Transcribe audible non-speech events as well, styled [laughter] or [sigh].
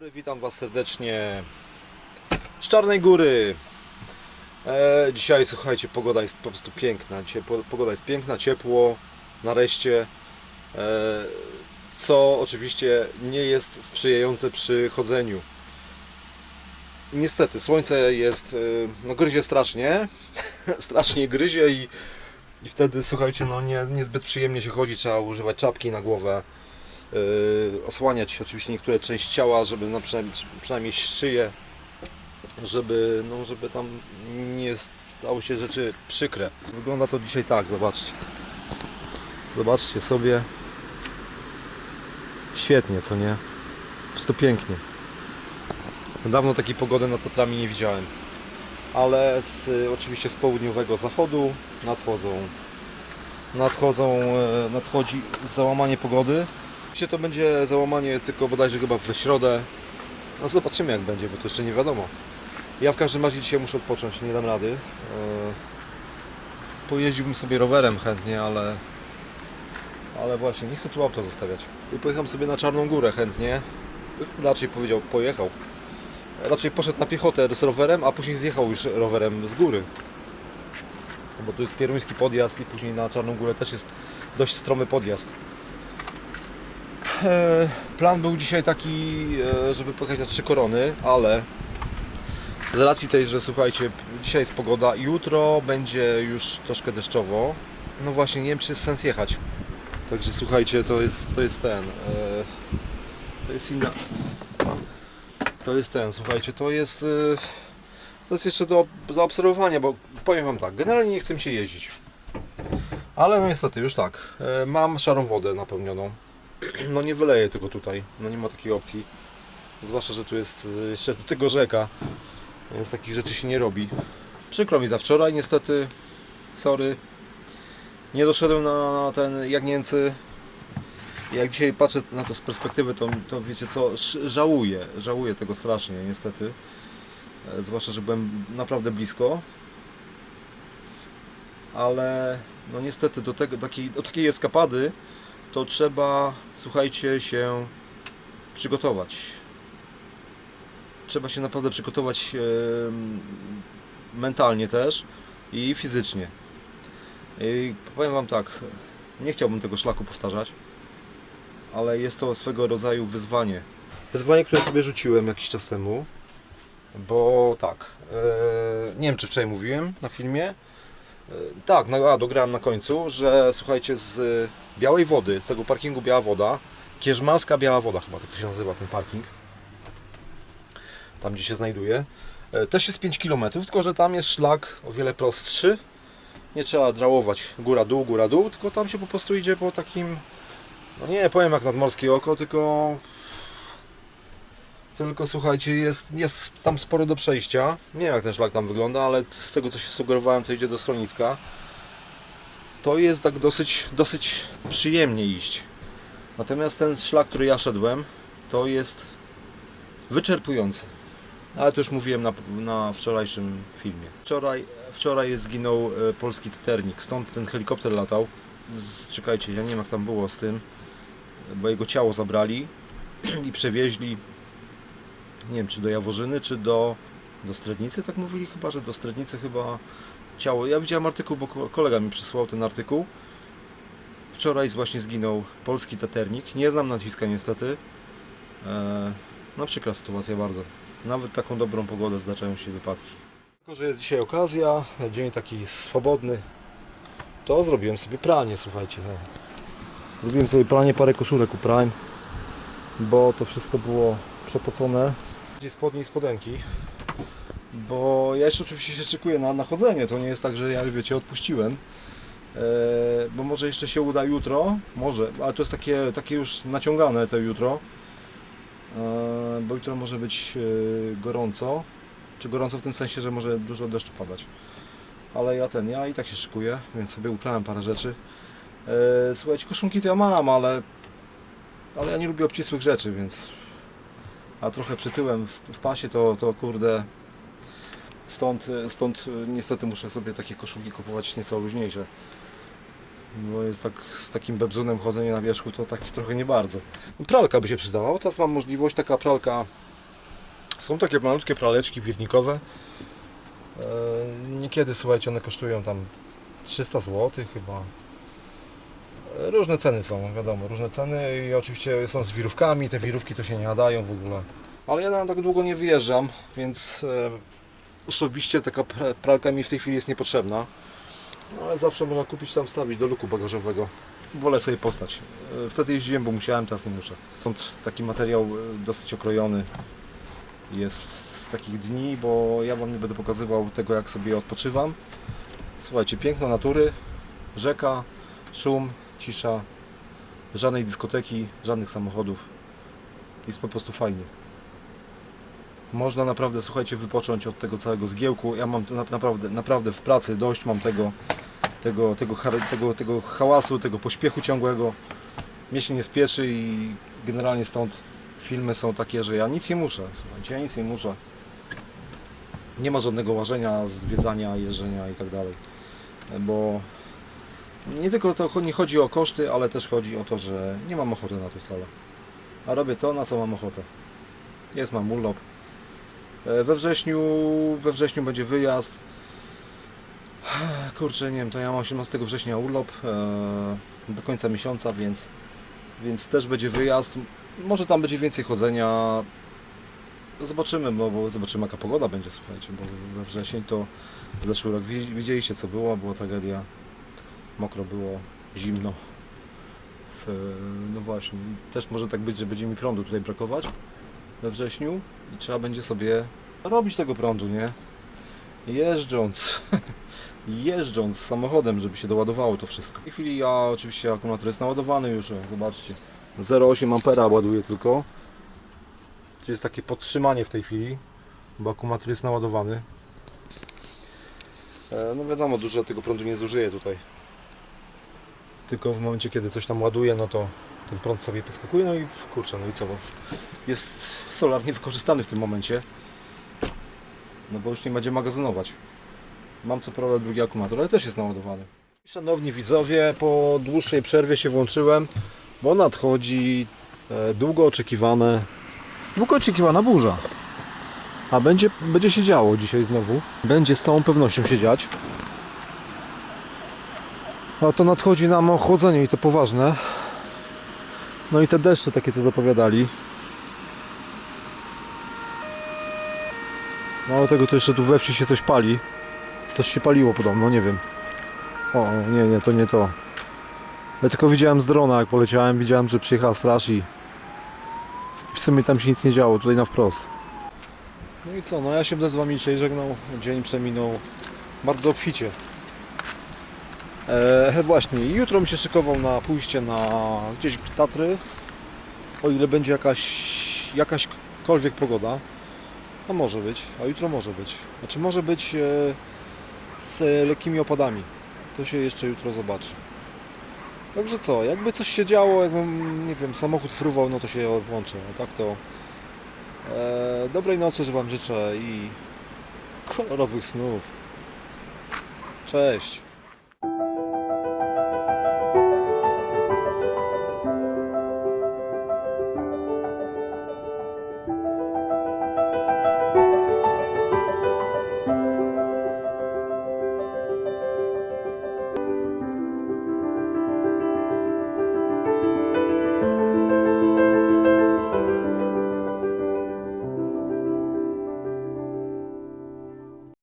dobry, witam Was serdecznie z Czarnej Góry. E, dzisiaj słuchajcie, pogoda jest po prostu piękna. Dzisiaj po, pogoda jest piękna, ciepło, nareszcie. E, co oczywiście nie jest sprzyjające przy chodzeniu. Niestety, słońce jest, e, no gryzie strasznie, [laughs] strasznie gryzie i, i wtedy słuchajcie, no nie, niezbyt przyjemnie się chodzi, trzeba używać czapki na głowę. Yy, osłaniać oczywiście niektóre części ciała, żeby na przynajmniej, przynajmniej szyję, żeby, no, żeby tam nie stały się rzeczy przykre. Wygląda to dzisiaj tak, zobaczcie. Zobaczcie sobie. Świetnie, co nie? Po prostu pięknie. Dawno takiej pogody nad Tatrami nie widziałem. Ale z, oczywiście z południowego zachodu nadchodzą nadchodzą, e, nadchodzi załamanie pogody. Oczywiście to będzie załamanie tylko bodajże chyba w środę. No zobaczymy jak będzie, bo to jeszcze nie wiadomo. Ja w każdym razie dzisiaj muszę odpocząć, nie dam rady. E, Pojeździłbym sobie rowerem chętnie, ale ale właśnie, nie chcę tu auto zostawiać. I pojechałem sobie na Czarną Górę chętnie. Raczej powiedział, pojechał. Raczej poszedł na piechotę z rowerem, a później zjechał już rowerem z góry. Bo tu jest pieruński podjazd i później na Czarną Górę też jest dość stromy podjazd. E, Plan był dzisiaj taki, e, żeby pojechać na Trzy Korony, ale z racji tej, że słuchajcie, dzisiaj jest pogoda, jutro będzie już troszkę deszczowo. No właśnie, nie wiem czy jest sens jechać. Także słuchajcie, to jest, to jest ten. e, To jest inna. To jest ten, słuchajcie, to jest. To jest jeszcze do zaobserwowania, bo powiem Wam tak, generalnie nie chcę mi się jeździć. Ale no niestety, już tak. Mam szarą wodę napełnioną. No nie wyleję tego tutaj, no nie ma takiej opcji. Zwłaszcza, że tu jest y, jeszcze do tego rzeka, więc takich rzeczy się nie robi. Przykro mi za wczoraj, niestety, sorry. Nie doszedłem na ten Jagnięcy. Jak dzisiaj patrzę na to z perspektywy, to, to wiecie co, żałuję, żałuję tego strasznie, niestety. E, Zwłaszcza, że byłem naprawdę blisko. Ale no niestety do, tego, takiej, do takiej eskapady to trzeba, słuchajcie, się przygotować. Trzeba się naprawdę przygotować mentalnie też i fizycznie. I powiem Wam tak, nie chciałbym tego szlaku powtarzać, ale jest to swego rodzaju wyzwanie. Wyzwanie, które sobie rzuciłem jakiś czas temu, bo tak, e, nie wiem czy wczoraj mówiłem na filmie, tak, no, a dograłem na końcu, że słuchajcie, z Białej Wody, z tego parkingu Biała Woda, Kierzmarska Biała Woda chyba tak się nazywa ten parking, tam gdzie się znajduje, e, też jest 5 km, tylko że tam jest szlak o wiele prostszy, nie trzeba drałować góra-dół, góra-dół, tylko tam się po prostu idzie po takim, no nie powiem jak nadmorskie oko, tylko tylko słuchajcie, jest, jest tam sporo do przejścia. Nie wiem jak ten szlak tam wygląda, ale z tego co się sugerowałem, co idzie do schroniska, to jest tak dosyć, dosyć przyjemnie iść. Natomiast ten szlak, który ja szedłem, to jest wyczerpujący. Ale to już mówiłem na, na wczorajszym filmie. Wczoraj, wczoraj zginął e, polski teternik, stąd ten helikopter latał. Czekajcie, ja nie wiem jak tam było z tym, bo jego ciało zabrali [clears throat] i przewieźli nie wiem czy do Jaworzyny, czy do, do Strednicy, tak mówili chyba, że do Strednicy chyba ciało. Ja widziałem artykuł, bo ko- kolega mi przysłał ten artykuł. Wczoraj właśnie zginął polski taternik. Nie znam nazwiska niestety. Eee, no przykra sytuacja bardzo. Nawet taką dobrą pogodę zdarzają się wypadki. Tylko, że jest dzisiaj okazja, dzień taki swobodny, to zrobiłem sobie pranie, słuchajcie. No. Zrobiłem sobie pranie, parę koszulek uprałem, bo to wszystko było przepocone. Gdzie spodnie i spodenki. Bo ja jeszcze oczywiście się szykuję na, na chodzenie. To nie jest tak, że ja wiecie, odpuściłem. E, bo może jeszcze się uda jutro. Może, ale to jest takie, takie już naciągane to jutro. E, bo jutro może być e, gorąco. Czy gorąco w tym sensie, że może dużo deszczu padać. Ale ja ten, ja i tak się szykuję, więc sobie uprałem parę rzeczy. E, słuchajcie, koszulki to ja mam, ale ale ja nie lubię obcisłych rzeczy, więc a trochę przytyłem w, w pasie, to, to kurde stąd, stąd niestety muszę sobie takie koszulki kupować nieco luźniejsze. Bo jest tak z takim bebzunem chodzenie na wierzchu to takich trochę nie bardzo. Pralka by się przydała, teraz mam możliwość, taka pralka Są takie malutkie praleczki wirnikowe. E, Niekiedy, słuchajcie, one kosztują tam 300 zł chyba. Różne ceny są, wiadomo, różne ceny i oczywiście są z wirówkami, te wirówki to się nie nadają w ogóle. Ale ja na tak długo nie wyjeżdżam, więc e, osobiście taka pra- pralka mi w tej chwili jest niepotrzebna. No, ale zawsze można kupić tam, stawić do luku bagażowego. Wolę sobie postać. E, Wtedy jeździłem, bo musiałem, teraz nie muszę. Stąd taki materiał e, dosyć okrojony jest z takich dni, bo ja Wam nie będę pokazywał tego, jak sobie odpoczywam. Słuchajcie, piękno natury, rzeka, szum, cisza, żadnej dyskoteki, żadnych samochodów. Jest po prostu fajnie. Można naprawdę, słuchajcie, wypocząć od tego całego zgiełku. Ja mam naprawdę, naprawdę w pracy dość mam tego, tego, tego, tego, tego hałasu, tego pośpiechu ciągłego. Mnie się nie spieszy i generalnie stąd filmy są takie, że ja nic nie muszę. Słuchajcie, ja nic nie muszę. Nie ma żadnego łażenia, zwiedzania, jeżdżenia i tak dalej. Bo nie tylko to nie chodzi o koszty, ale też chodzi o to, że nie mam ochoty na to wcale. A robię to, na co mam ochotę. Jest mam urlop. E, We wrześniu, we wrześniu będzie wyjazd. Kurczę, nie wiem, to ja mam 18 września urlop e, do końca miesiąca, więc, więc też będzie wyjazd. Może tam będzie więcej chodzenia. Zobaczymy, bo, bo zobaczymy jaka pogoda będzie, słuchajcie, bo we wrzesień to zeszły rok wi- widzieliście co było, była tragedia. Mokro było, zimno. No właśnie, też może tak być, że będzie mi prądu tutaj brakować we wrześniu i trzeba będzie sobie robić tego prądu, nie? Jeżdżąc, [laughs] jeżdżąc samochodem, żeby się doładowało to wszystko. W tej chwili ja oczywiście akumulator jest naładowany już, zobaczcie. 0,8 ampera ładuje tylko. To jest takie podtrzymanie w tej chwili, bo akumulator jest naładowany. E, No wiadomo, dużo tego prądu nie zużyje tutaj. Tylko w momencie, kiedy coś tam ładuje, no to ten prąd sobie poskakuje, no i kurczę, no i co? bo Jest solar niewykorzystany w tym momencie. No bo już nie będzie magazynować. Mam co prawda drugi akumulator, ale też jest naładowany. Szanowni widzowie, po dłuższej przerwie się włączyłem, bo nadchodzi e, długo oczekiwane, długo oczekiwana burza. A będzie, będzie się działo dzisiaj znowu. Będzie z całą pewnością się dziać. No to nadchodzi nam ochłodzenie i to poważne. No i te deszcze takie co zapowiadali. Mało tego to jeszcze tu we wsi się coś pali. Coś się paliło podobno, nie wiem. O, nie, nie, to nie to. Ja tylko widziałem z drona jak poleciałem, widziałem, że przyjechała straż i w sumie tam się nic nie działo, tutaj na wprost. No i co, no ja się będę z Wami dzisiaj żegnał. Dzień przeminął bardzo obficie. Eee, właśnie, jutro mi się szykował na pójście na gdzieś Tatry. O ile będzie jakaś, jakaśkolwiek pogoda. A może być, a jutro może być. Znaczy może być e, z lekkimi opadami. To się jeszcze jutro zobaczy. Także co, jakby coś się działo, jakbym, nie wiem, samochód fruwał, no to się włączę. A tak to e, dobrej nocy, że Wam życzę i kolorowych snów. Cześć.